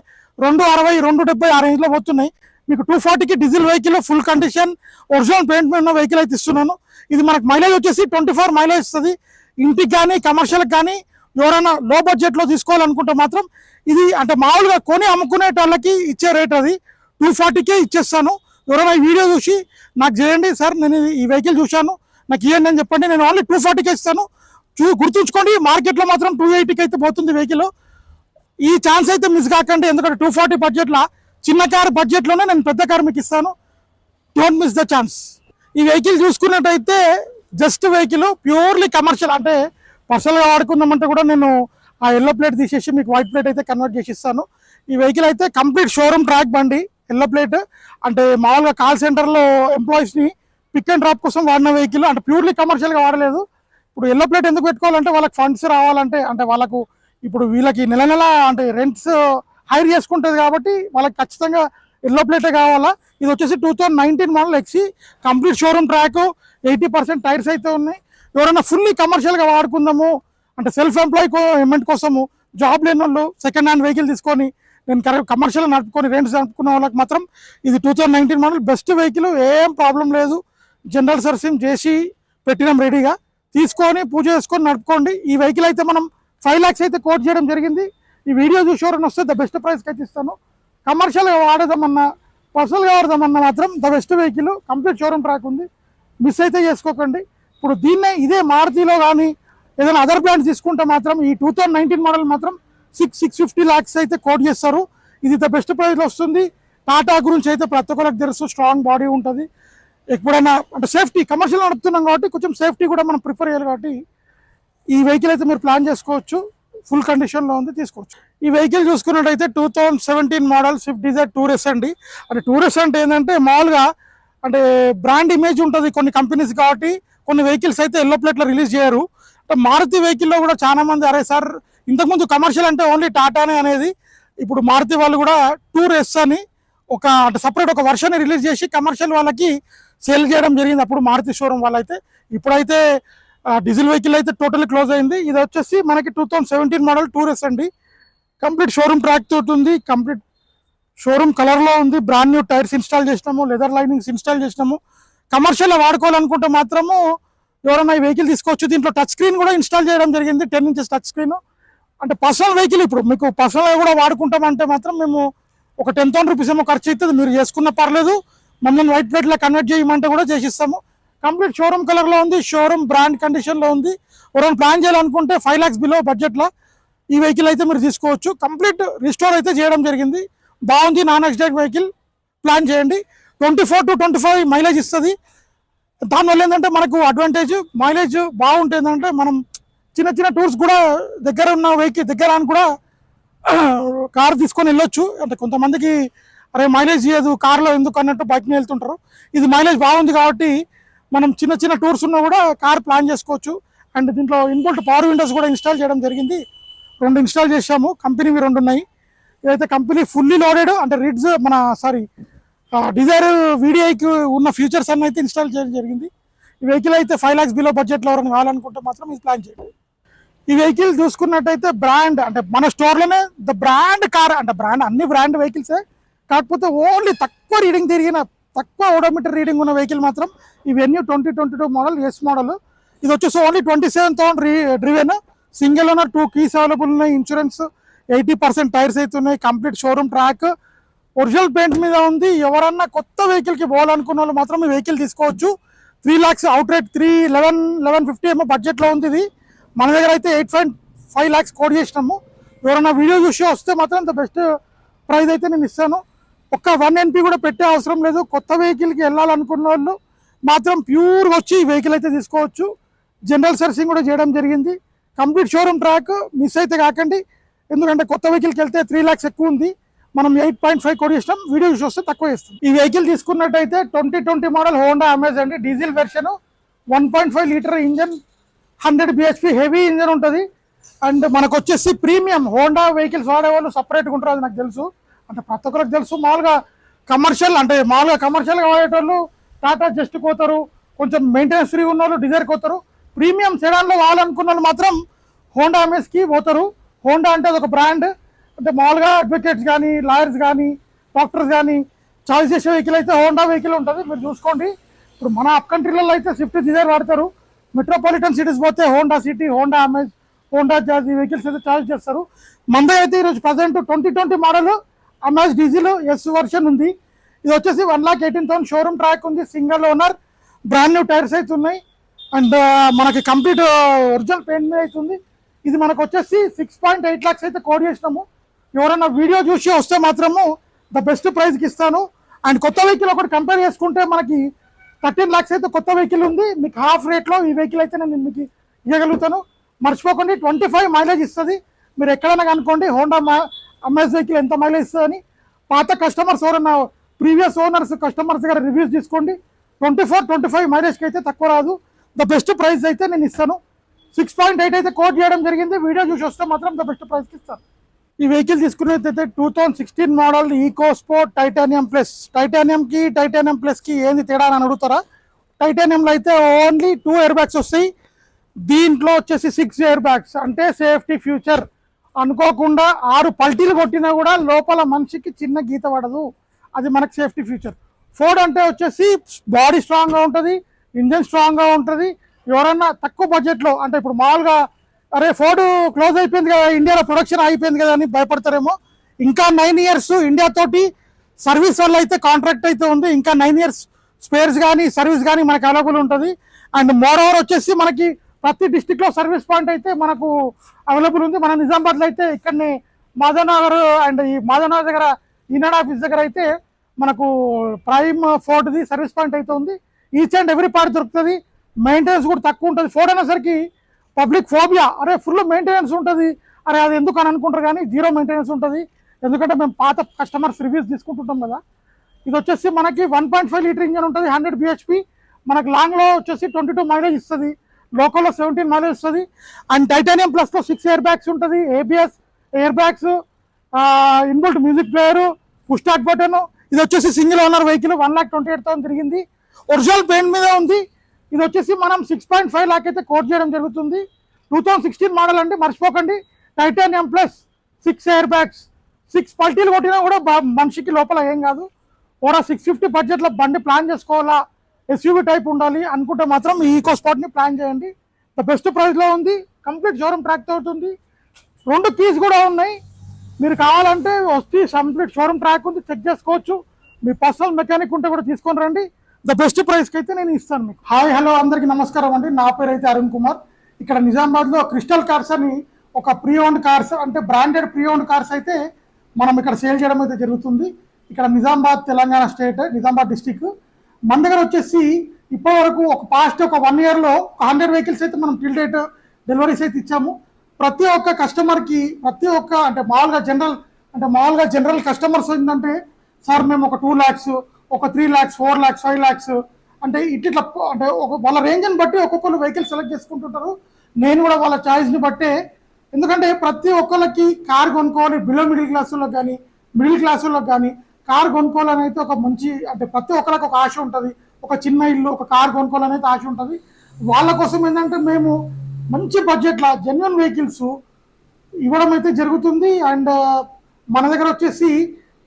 రెండు అరవై రెండు డెబ్బై ఆ రేంజ్లో పోతున్నాయి. మీకు టూ ఫార్టీకి diesel vehicle full condition original paint మీద ఉన్న వెహికల్ అయితే ఇస్తున్నాను. ఇది మనకు మైలేజ్ వచ్చేసి ట్వంటీ ఫోర్ మైలేజ్ ఇస్తుంది. ఇంటికి కానీ కమర్షియల్కి కానీ ఎవరైనా లో బడ్జెట్లో తీసుకోవాలనుకుంటే మాత్రం ఇది అంటే మామూలుగా కొని అమ్ముకునే వాళ్ళకి ఇచ్చే రేట్ అది. టూ ఫార్టీకే ఇచ్చేస్తాను. ఎవరైనా వీడియో చూసి నాకు చేయండి సార్ నేను ఈ వెహికల్ చూశాను. నాకు ఇవ్వండి అని చెప్పండి. నేను ఓన్లీ టూ ఫార్టీకే ఇస్తాను. చూ గుర్తుంచుకోండి మార్కెట్లో మాత్రం టూ ఎయిటీకి అయితే పోతుంది వెహికల్. ఈ ఛాన్స్ అయితే మిస్ కాకండి ఎందుకంటే టూ ఫార్టీ బడ్జెట్లో చిన్న కారు బడ్జెట్లోనే నేను పెద్ద కార్ మీకు ఇస్తాను. డోంట్ మిస్ ద ఛాన్స్ ఈ వెహికల్ చూసుకున్నట్టయితే జస్ట్ వెహికల్ ప్యూర్లీ కమర్షియల్ అంటే పర్సనల్గా వాడుకుందామంటే కూడా నేను ఆ ఎల్లో ప్లేట్ తీసేసి మీకు వైట్ ప్లేట్ అయితే కన్వర్ట్ చేసి ఇస్తాను. ఈ వెహికల్ అయితే కంప్లీట్ షోరూమ్ ట్రాక్ బండి ఎల్లో ప్లేట్ అంటే మామూలుగా కాల్ సెంటర్లో ఎంప్లాయీస్ని పిక్ అండ్ డ్రాప్ కోసం వాడిన వెహికల్. అంటే ప్యూర్లీ కమర్షియల్గా వాడలేదు. ఇప్పుడు ఎల్లో ప్లేట్ ఎందుకు పెట్టుకోవాలంటే వాళ్ళకి ఫండ్స్ రావాలంటే అంటే వాళ్ళకు ఇప్పుడు వీళ్ళకి నెల నెల అంటే రెంట్స్ హైర్ చేసుకుంటుంది కాబట్టి వాళ్ళకి ఖచ్చితంగా ఎల్లో ప్లేటే కావాలా. ఇది వచ్చేసి two thousand nineteen model ఎక్సి complete showroom track eighty percent tyres అయితే ఉన్నాయి. ఎవరైనా ఫుల్లీ కమర్షియల్గా వాడుకుందాము అంటే సెల్ఫ్ ఎంప్లాయ్ ఎమెంట్ కోసము జాబ్ లేని వాళ్ళు సెకండ్ హ్యాండ్ వెహికల్ తీసుకొని నేను కరెక్ట్ కమర్షియల్ నడుపుకొని రెంట్స్ నడుపుకున్న వాళ్ళకి మాత్రం ఇది two thousand nineteen model best vehicle ఏం ప్రాబ్లం లేదు. జనరల్ సర్వీసింగ్ చేసి పెట్టినాం రెడీగా తీసుకొని పూజ చేసుకొని నడుపుకోండి. ఈ వెహికల్ అయితే మనం ఫైవ్ ల్యాక్స్ అయితే కోట్ చేయడం జరిగింది. ఈ వీడియో చూసేవారని వస్తే ద బెస్ట్ ప్రైస్కి అయితే ఇస్తాను. కమర్షియల్గా వాడదామన్నా పర్సనల్గా వాడదామన్నా మాత్రం the best vehicle complete showroom track ఉంది. మిస్ అయితే చేసుకోకండి. ఇప్పుడు దీన్నే ఇదే మారుతిలో కానీ ఏదైనా అదర్ బ్రాండ్ తీసుకుంటే మాత్రం ఈ టూ థౌజండ్ నైన్టీన్ మోడల్ మాత్రం సిక్స్ సిక్స్ ఫిఫ్టీ ల్యాక్స్ అయితే కోట్ చేస్తారు. ఇది ద బెస్ట్ ప్రైస్లో వస్తుంది. టాటా గురించి అయితే ప్రతి ఒక్కరికి తెలుసు స్ట్రాంగ్ బాడీ ఉంటుంది. ఎప్పుడైనా అంటే సేఫ్టీ కమర్షియల్ నడుపుతున్నాం కాబట్టి కొంచెం సేఫ్టీ కూడా మనం ప్రిఫర్ చేయాలి కాబట్టి ఈ వెహికల్ అయితే మీరు ప్లాన్ చేసుకోవచ్చు. ఫుల్ కండిషన్లో ఉంది తీసుకోవచ్చు. ఈ వెహికల్ చూసుకున్నట్టయితే two thousand seventeen model Swift Dzire tourist అండి. అంటే టూరిస్ట్ అంటే ఏంటంటే మామూలుగా అంటే బ్రాండ్ ఇమేజ్ ఉంటుంది కొన్ని కంపెనీస్ కాబట్టి కొన్ని వెహికల్స్ అయితే ఎల్లో ప్లేట్లో రిలీజ్ చేయరు. అంటే మారుతి వెహికల్లో కూడా చాలా మంది అరే సార్ ఇంతకుముందు కమర్షియల్ అంటే ఓన్లీ టాటానే అనేది. ఇప్పుడు మారుతి వాళ్ళు కూడా టూర్ ఎస్ అని ఒక అంటే సపరేట్ ఒక వర్షన్ రిలీజ్ చేసి కమర్షియల్ వాళ్ళకి సేల్ చేయడం జరిగింది. అప్పుడు మారుతి షోరూమ్ వాళ్ళైతే. ఇప్పుడైతే డీజిల్ వెహికల్ అయితే టోటల్ క్లోజ్ అయింది. ఇది వచ్చేసి మనకి two thousand seventeen model Tour S అండి. కంప్లీట్ షోరూమ్ ట్రాక్ తోటి ఉంది. కంప్లీట్ షోరూమ్ కలర్లో ఉంది. బ్రాండ్ న్యూ టైర్స్ ఇన్స్టాల్ చేసినాము. లెదర్ లైనింగ్స్ ఇన్స్టాల్ చేసినాము. కమర్షియల్లో వాడుకోవాలనుకుంటే మాత్రము ఎవరైనా ఈ వెహికల్ తీసుకోవచ్చు. దీంట్లో టచ్ స్క్రీన్ కూడా ఇన్స్టాల్ చేయడం జరిగింది. టెన్ ఇంచెస్ టచ్ స్క్రీన్ అంటే పర్సనల్ వెహికల్ ఇప్పుడు. మీకు పర్సనల్గా కూడా వాడుకుంటామంటే మాత్రం మేము ఒక టెన్ థౌసండ్ రూపీస్ ఏమో ఖర్చు అవుతుంది మీరు చేసుకున్న పర్లేదు. మమ్మల్ని వైట్ ప్లేట్లో కన్వర్ట్ చేయమంటే కూడా చేసిస్తాము. కంప్లీట్ షోరూమ్ కలర్లో ఉంది షోరూమ్ బ్రాండ్ కండిషన్లో ఉంది. ఎవరైనా ప్లాన్ చేయాలనుకుంటే ఫైవ్ ల్యాక్స్ బిలో బడ్జెట్లో ఈ వెహికల్ అయితే మీరు తీసుకోవచ్చు. కంప్లీట్ రిస్టోర్ అయితే చేయడం జరిగింది. బాగుంది నాన్ యాక్సిడెంట్ వెహికల్ ప్లాన్ చేయండి. Twenty four to twenty five mileage ఇస్తుంది. దానివల్ల ఏంటంటే మనకు అడ్వాంటేజ్ మైలేజ్ బాగుంటుంది అంటే మనం చిన్న చిన్న టూర్స్ కూడా దగ్గర ఉన్న వెహికల్ దగ్గర అని కూడా కార్ తీసుకొని వెళ్ళొచ్చు. అంటే కొంతమందికి అరే మైలేజ్ ఇవ్వదు కారులో ఎందుకు అన్నట్టు బైక్ మీద వెళ్తుంటారు. ఇది మైలేజ్ బాగుంది కాబట్టి మనం చిన్న చిన్న టూర్స్ ఉన్నా కూడా కార్ ప్లాన్ చేసుకోవచ్చు. అండ్ దీంట్లో ఇన్బుల్ట్ పవర్ విండోస్ కూడా ఇన్స్టాల్ చేయడం జరిగింది. రెండు ఇన్స్టాల్ చేసాము కంపెనీవి రెండు ఉన్నాయి. ఇదైతే కంపెనీ ఫుల్లీ లోడెడ్ అంటే రిడ్స్ మన సారీ డిజైర్ వీడియోకి ఉన్న ఫీచర్స్ అన్నీ అయితే ఇన్స్టాల్ చేయడం జరిగింది. ఈ వెహికల్ అయితే ఫైవ్ ల్యాక్స్ బిలో బడ్జెట్లో ఎవరైనా కావాలనుకుంటే మాత్రం ఇది ప్లాన్ చేయండి. ఈ వెహికల్ చూసుకున్నట్టయితే బ్రాండ్ అంటే మన స్టోర్లోనే ద బ్రాండ్ కార్ అంటే బ్రాండ్ అన్ని బ్రాండ్ వెహికల్సే కాకపోతే ఓన్లీ తక్కువ రీడింగ్ తిరిగిన తక్కువ ఓడోమీటర్ రీడింగ్ ఉన్న వెహికల్ మాత్రం ఇవన్నీ twenty twenty two model S model ఇది వచ్చేసి ఓన్లీ ట్వంటీ సెవెన్ థౌసండ్ రీ డ్రివెన్ సింగిల్ ఉన్న టూ కీస్ అవైలబుల్ ఉన్నాయి ఇన్సూరెన్స్ ఎయిటీ పర్సెంట్ టైర్స్ అయితే ఉన్నాయి complete showroom track original paint మీద ఉంది. ఎవరన్నా కొత్త వెహికల్కి పోవాలనుకున్న వాళ్ళు మాత్రం ఈ వెహికల్ తీసుకోవచ్చు. Three lakhs out rate three eleven eleven fifty ఏమో బడ్జెట్లో ఉంది ఇది. మన దగ్గర అయితే eight point five lakhs quote చేసినాము. ఎవరైనా వీడియో చూసి వస్తే మాత్రం ద బెస్ట్ ప్రైజ్ అయితే నేను ఇస్తాను. ఒక్క వన్ ఎన్పి కూడా పెట్టే అవసరం లేదు. కొత్త వెహికల్కి వెళ్ళాలనుకున్న వాళ్ళు మాత్రం ప్యూర్గా వచ్చి ఈ వెహికల్ అయితే తీసుకోవచ్చు. జనరల్ సర్వీసింగ్ కూడా చేయడం జరిగింది. కంప్లీట్ షోరూమ్ ట్రాక్ మిస్ అయితే కాకండి. ఎందుకంటే కొత్త వెహికల్కి వెళ్తే త్రీ ల్యాక్స్ ఎక్కువ ఉంది. మనం ఎయిట్ పాయింట్ ఫైవ్ కోడ్ ఇస్తాం వీడియో చూసి వస్తే తక్కువ ఇస్తాం ఈ వెహికల్ తీసుకున్నట్టయితే twenty twenty model Honda Amaze అండి. Diesel version one point five litre engine hundred BHP heavy engine ఉంటుంది. అండ్ మనకు వచ్చేసి ప్రీమియం హోండా వెహికల్స్ వాడేవాళ్ళు సపరేట్గా ఉంటారు అది నాకు తెలుసు. అంటే ప్రతి ఒక్కరికి తెలుసు. మామూలుగా కమర్షియల్ అంటే మామూలుగా కమర్షియల్గా వాడేటోళ్ళు టాటా జస్ట్ పోతారు కొంచెం మెయింటెనెన్స్ ఫ్రీ ఉన్న వాళ్ళు డిజైర్కి పోతారు ప్రీమియం సెడాన్లో వాడాలనుకున్న వాళ్ళు మాత్రం హోండా ఎంఎస్కి పోతారు. హోండా అంటే అది ఒక బ్రాండ్ అంటే మామూలుగా అడ్వకేట్స్ కానీ లాయర్స్ కానీ డాక్టర్స్ కానీ చాయిస్ చేసే వెహికల్ అయితే హోండా వెహికల్ ఉంటుంది. మీరు చూసుకోండి. ఇప్పుడు మన అప్ కంట్రీలలో అయితే స్విఫ్ట్ డిజైర్ వాడతారు. మెట్రోపాలిటన్ సిటీస్ పోతే Honda City Honda Amaze Honda Jazz ఈ వెహికల్స్ అయితే ఛార్జ్ చేస్తారు. మంద అయితే ఈరోజు present twenty twenty model Amaze diesel S version ఉంది. ఇది వచ్చేసి one lakh eighteen thousand showroom track ఉంది single owner brand new tyres అయితే ఉన్నాయి. అండ్ uh, మనకి కంప్లీట్ ఒరిజినల్ పెయింట్ మీద అవుతుంది ఇది మనకు వచ్చేసి సిక్స్ పాయింట్ ఎయిట్ లాక్స్ అయితే కోడ్ చేసినాము. ఎవరైనా వీడియో చూసి వస్తే మాత్రము ద బెస్ట్ ప్రైస్కి ఇస్తాను. అండ్ కొత్త వెహికల్ ఒకటి కంపేర్ చేసుకుంటే మనకి థర్టీన్ లాక్స్ అయితే కొత్త వెహికల్ ఉంది. మీకు హాఫ్ రేట్లో ఈ వెహికల్ అయితే నేను మీకు ఇవ్వగలుగుతాను మర్చిపోకండి ట్వంటీ ఫైవ్ మైలేజ్ ఇస్తుంది. మీరు ఎక్కడైనా కనుక్కోండి హోండా మా అమ్మేజ్ వెహికల్ ఎంత మైలేజ్ ఇస్తుందని పాత కస్టమర్స్ ఎవరన్నా ప్రీవియస్ ఓనర్స్ కస్టమర్స్ గారు రివ్యూస్ తీసుకోండి. ట్వంటీ ఫోర్ ట్వంటీ ఫైవ్ మైలేజ్కి అయితే తక్కువ రాదు. ద బెస్ట్ ప్రైస్ అయితే నేను ఇస్తాను. సిక్స్ పాయింట్ ఎయిట్ అయితే కోట్ చేయడం జరిగింది. వీడియో చూసి వస్తే మాత్రం ద బెస్ట్ ప్రైస్కి ఇస్తాను. ఈ వెహికల్ తీసుకున్నట్టయితే two thousand sixteen model EcoSport titanium plus టైటానియంకి titanium ప్లస్కి ఏంది తేడా అని అడుగుతారా? టైటానియంలో అయితే ఓన్లీ టూ ఎయిర్ బ్యాగ్స్ వస్తాయి. దీంట్లో వచ్చేసి సిక్స్ ఎయిర్ బ్యాగ్స్ అంటే సేఫ్టీ ఫ్యూచర్ అనుకోకుండా ఆరు పల్టీలు కొట్టినా కూడా లోపల మనిషికి చిన్న గీత పడదు. అది మనకు సేఫ్టీ ఫ్యూచర్ ఫోర్డ్ అంటే వచ్చేసి బాడీ స్ట్రాంగ్గా ఉంటుంది ఇంజన్ స్ట్రాంగ్గా ఉంటుంది. ఎవరన్నా తక్కువ బడ్జెట్లో అంటే ఇప్పుడు మామూలుగా అరే ఫోర్డ్ క్లోజ్ అయిపోయింది కదా ఇండియాలో ప్రొడక్షన్ అయిపోయింది కదా అని భయపడతారేమో. ఇంకా నైన్ ఇయర్స్ ఇండియా తోటి సర్వీస్ వల్ల అయితే కాంట్రాక్ట్ అయితే ఉంది. ఇంకా నైన్ ఇయర్స్ స్పేర్స్ కానీ సర్వీస్ కానీ మనకి అవైలబుల్ ఉంటుంది. అండ్ మోర్ ఓవర్ వచ్చేసి మనకి ప్రతి డిస్టిక్లో సర్వీస్ పాయింట్ అయితే మనకు అవైలబుల్ ఉంది. మన నిజామాబాద్లో అయితే ఇక్కడనే మాధవనగర్ అండ్ ఈ మాధవనగర్ దగ్గర ఈనాడ్ ఆఫీస్ దగ్గర అయితే మనకు ప్రైమ్ ఫోర్ట్ది సర్వీస్ పాయింట్ అయితే ఉంది. ఈచ్ అండ్ ఎవ్రీ పార్ట్ దొరుకుతుంది. మెయింటెనెన్స్ కూడా తక్కువ ఉంటుంది. ఫోర్డ్ అనేసరికి పబ్లిక్ ఫోబియా. అరే ఫుల్ మెయింటెనెన్స్ ఉంటుంది. అరే అది ఎందుకు అని అనుకుంటారు కానీ జీరో మెయింటెనెన్స్ ఉంటుంది. ఎందుకంటే మేము పాత కస్టమర్స్ రివ్యూస్ తీసుకుంటుంటాం కదా. ఇది వచ్చేసి మనకి one point five litre engine ఉంటుంది హండ్రెడ్ బిహెచ్పి మనకి లాంగ్లో వచ్చేసి ట్వంటీ టూ మైలేజ్ ఇస్తుంది లోకల్లో సెవెంటీన్ మైలేజ్ ఇస్తుంది. అండ్ టైటానియం ప్లస్లో సిక్స్ ఎయిర్ బ్యాగ్స్ ఉంటుంది ABS airbags inbuilt music player push button ఇది వచ్చేసి single owner vehicle one lakh twenty eight thousand తిరిగింది. ఒరిజినల్ పెయింట్ మీద ఉంది. ఇది వచ్చేసి మనం సిక్స్ పాయింట్ ఫైవ్ లాక్ అయితే కోట్ చేయడం జరుగుతుంది. టూ థౌసండ్ సిక్స్టీన్ మోడల్ అండి మర్చిపోకండి. Titanium plus six airbags six పల్టీలు కొట్టినా కూడా మనిషికి లోపల ఏం కాదు. ఓరా సిక్స్ ఫిఫ్టీ బడ్జెట్లో బండి ప్లాన్ చేసుకోవాలా? ఎస్యూవి టైప్ ఉండాలి అనుకుంటే మాత్రం ఈ ఈకో స్పాట్ని ప్లాన్ చేయండి. ద బెస్ట్ ప్రైస్లో ఉంది కంప్లీట్ షోరూమ్ ట్రాక్ అవుతుంది రెండు కీస్ కూడా ఉన్నాయి. మీరు కావాలంటే వస్తే కంప్లీట్ షోరూమ్ ట్రాక్ ఉంది చెక్ చేసుకోవచ్చు. మీ పర్సనల్ మెకానిక్ ఉంటే కూడా తీసుకొని రండి. ద బెస్ట్ ప్రైస్కి అయితే నేను ఇస్తాను మీకు. హాయ్ హలో అందరికీ నమస్కారం అండి. నా పేరు అయితే అరుణ్ కుమార్. ఇక్కడ నిజామాబాద్లో క్రిస్టల్ కార్స్ అని ఒక ప్రీ ఓన్డ్ కార్స్ అంటే బ్రాండెడ్ ప్రీ ఓన్డ్ కార్స్ అయితే మనం ఇక్కడ సేల్ చేయడం అయితే జరుగుతుంది. ఇక్కడ నిజామాబాద్ తెలంగాణ స్టేట్ నిజామాబాద్ డిస్టిక్. మన దగ్గర వచ్చేసి ఇప్పటి వరకు ఒక పాస్ట్ ఒక వన్ ఇయర్లో ఒక హండ్రెడ్ వెహికల్స్ అయితే మనం టిల్ డేట్ డెలివరీస్ అయితే ఇచ్చాము. ప్రతి ఒక్క కస్టమర్కి ప్రతి ఒక్క అంటే మామూలుగా జనరల్ అంటే మామూలుగా జనరల్ కస్టమర్స్ ఏంటంటే సార్ మేము ఒక టూ ల్యాక్స్ ఒక three lakhs four lakhs five lakhs అంటే ఇట్లా అంటే ఒక వాళ్ళ రేంజ్ని బట్టి ఒక్కొక్కరు వెహికల్ సెలెక్ట్ చేసుకుంటుంటారు. నేను కూడా వాళ్ళ చాయిస్ని బట్టే ఎందుకంటే ప్రతి ఒక్కరికి కార్ కొనుక్కోవాలి. బిలో మిడిల్ క్లాస్ వాళ్ళకి కానీ మిడిల్ క్లాస్ వాళ్ళకి కానీ కార్ కొనుక్కోవాలని అయితే ఒక మంచి అంటే ప్రతి ఒక్కరికి ఒక ఆశ ఉంటుంది. ఒక చిన్న ఇల్లు ఒక కార్ కొనుక్కోవాలని అయితే ఆశ ఉంటుంది. వాళ్ళ కోసం ఏంటంటే మేము మంచి బడ్జెట్లో జెన్యున్ వెహికల్స్ ఇవ్వడం అయితే జరుగుతుంది. అండ్ మన దగ్గర వచ్చేసి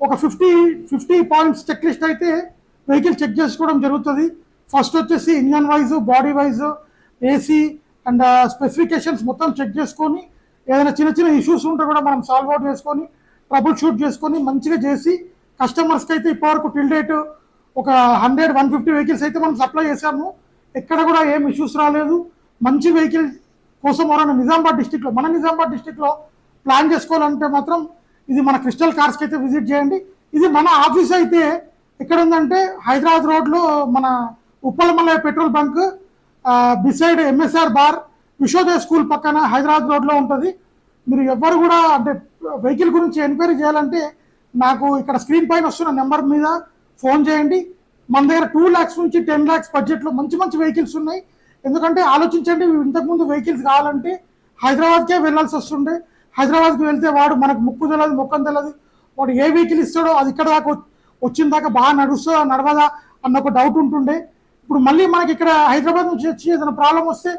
ఒక fifty fifty points check list అయితే వెహికల్ చెక్ చేసుకోవడం జరుగుతుంది. ఫస్ట్ వచ్చేసి engine wise body wise AC and specifications మొత్తం చెక్ చేసుకొని ఏదైనా చిన్న చిన్న ఇష్యూస్ ఉంటే కూడా మనం సాల్వ్ అవుట్ చేసుకొని ట్రబుల్ షూట్ చేసుకొని మంచిగా చేసి కస్టమర్స్కి అయితే ఇప్పటివరకు టిల్ డేట్ ఒక హండ్రెడ్ వన్ ఫిఫ్టీ వెహికల్స్ అయితే మనం సప్లై చేశాము. ఎక్కడ కూడా ఏం ఇష్యూస్ రాలేదు. మంచి వెహికల్ కోసం ఎవరైనా నిజామాబాద్ డిస్టిక్లో మన నిజామాబాద్ డిస్టిక్లో ప్లాన్ చేసుకోవాలంటే మాత్రం ఇది మన క్రిస్టల్ కార్స్కి అయితే విజిట్ చేయండి. ఇది మన ఆఫీస్ అయితే ఎక్కడ ఉందంటే హైదరాబాద్ రోడ్లో మన Uppalamallaiah petrol bunk beside MSR bar Vishwodaya school పక్కన హైదరాబాద్ రోడ్లో ఉంటుంది. మీరు ఎవ్వరు కూడా అంటే వెహికల్ గురించి ఎంక్వైరీ చేయాలంటే నాకు ఇక్కడ స్క్రీన్ పైన వస్తున్న నెంబర్ మీద ఫోన్ చేయండి. మన దగ్గర టూ ల్యాక్స్ నుంచి టెన్ ల్యాక్స్ బడ్జెట్లో మంచి మంచి వెహికల్స్ ఉన్నాయి. ఎందుకంటే ఆలోచించండి ఇంతకుముందు వెహికల్స్ కావాలంటే హైదరాబాద్కే వెళ్ళాల్సి వస్తుండే. హైదరాబాద్కి వెళ్తే వాడు మనకు ముక్కు తెలియదు ముఖం తెలియదు వాడు ఏ వెహికల్ ఇస్తాడో అది ఇక్కడ దాకా వచ్చిన దాకా బాగా నడుస్తుందా నడవదా అన్న ఒక డౌట్ ఉంటుండే. ఇప్పుడు మళ్ళీ మనకి ఇక్కడ హైదరాబాద్ నుంచి వచ్చి ఏదైనా ప్రాబ్లం వస్తే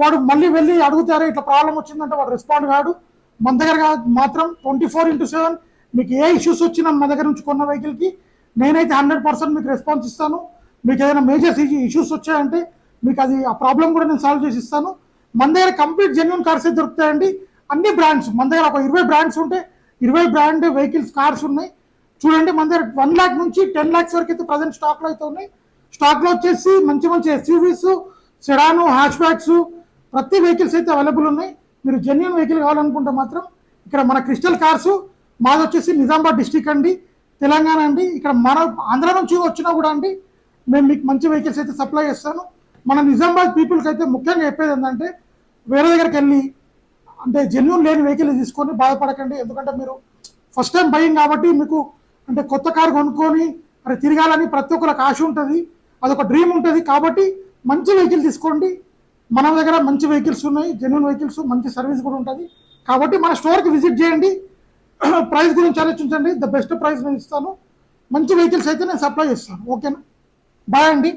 వాడు మళ్ళీ వెళ్ళి అడుగుతారే ఇట్లా ప్రాబ్లం వచ్చిందంటే వాడు రెస్పాండ్ కాడు. మన దగ్గర మాత్రం ట్వంటీ ఫోర్ ఇంటూ సెవెన్ మీకు ఏ ఇష్యూస్ వచ్చినా మన దగ్గర నుంచి కొన్న వెహికల్కి నేనైతే హండ్రెడ్ పర్సెంట్ మీకు రెస్పాన్స్ ఇస్తాను. మీకు ఏదైనా మేజర్ ఇష్యూస్ వచ్చాయంటే మీకు అది ఆ ప్రాబ్లం కూడా నేను సాల్వ్ చేసి ఇస్తాను. మన దగ్గర కంప్లీట్ జెన్యున్ కార్సే అయితే దొరుకుతాయండి. అన్ని బ్రాండ్స్ మన దగ్గర ఒక ఇరవై బ్రాండ్స్ ఉంటే ఇరవై బ్రాండ్ వెహికల్స్ కార్స్ ఉన్నాయి. చూడండి మన దగ్గర వన్ ల్యాక్ నుంచి టెన్ ల్యాక్స్ వరకు అయితే ప్రజెంట్ స్టాక్లో అయితే ఉన్నాయి. స్టాక్లో వచ్చేసి మంచి మంచి ఎస్యూవీస్ సెడాను హ్యాష్ బ్యాగ్స్ ప్రతి వెహికల్స్ అయితే అవైలబుల్ ఉన్నాయి. మీరు జెన్యున్ వెహికల్ కావాలనుకుంటే మాత్రం ఇక్కడ మన క్రిస్టల్ కార్స్ మాది వచ్చేసి నిజామాబాద్ డిస్టిక్ అండి. తెలంగాణ అండి. ఇక్కడ మన ఆంధ్ర నుంచి వచ్చినా కూడా అండి మేము మీకు మంచి వెహికల్స్ అయితే సప్లై చేస్తాను. మన నిజామాబాద్ పీపుల్కి అయితే ముఖ్యంగా చెప్పేది ఏంటంటే వేరే దగ్గరికి వెళ్ళి అంటే జెన్యున్ లేని వెహికల్ తీసుకొని బాధపడకండి. ఎందుకంటే మీరు ఫస్ట్ టైం బయింగ్ కాబట్టి మీకు అంటే కొత్త కారు కొనుక్కొని మరి తిరగాలని ప్రతి ఒక్కరికి ఆశ ఉంటుంది. అదొక డ్రీమ్ ఉంటుంది. కాబట్టి మంచి వెహికల్ తీసుకోండి. మన దగ్గర మంచి వెహికల్స్ ఉన్నాయి. జెన్యున్ వెహికల్స్ మంచి సర్వీస్ కూడా ఉంటుంది. కాబట్టి మన స్టోర్కి విజిట్ చేయండి. ప్రైస్ గురించి ఆలోచించండి. ద బెస్ట్ ప్రైస్ నేను ఇస్తాను. మంచి వెహికల్స్ అయితే నేను సప్లై చేస్తాను. ఓకేనా బాయ్ అండి.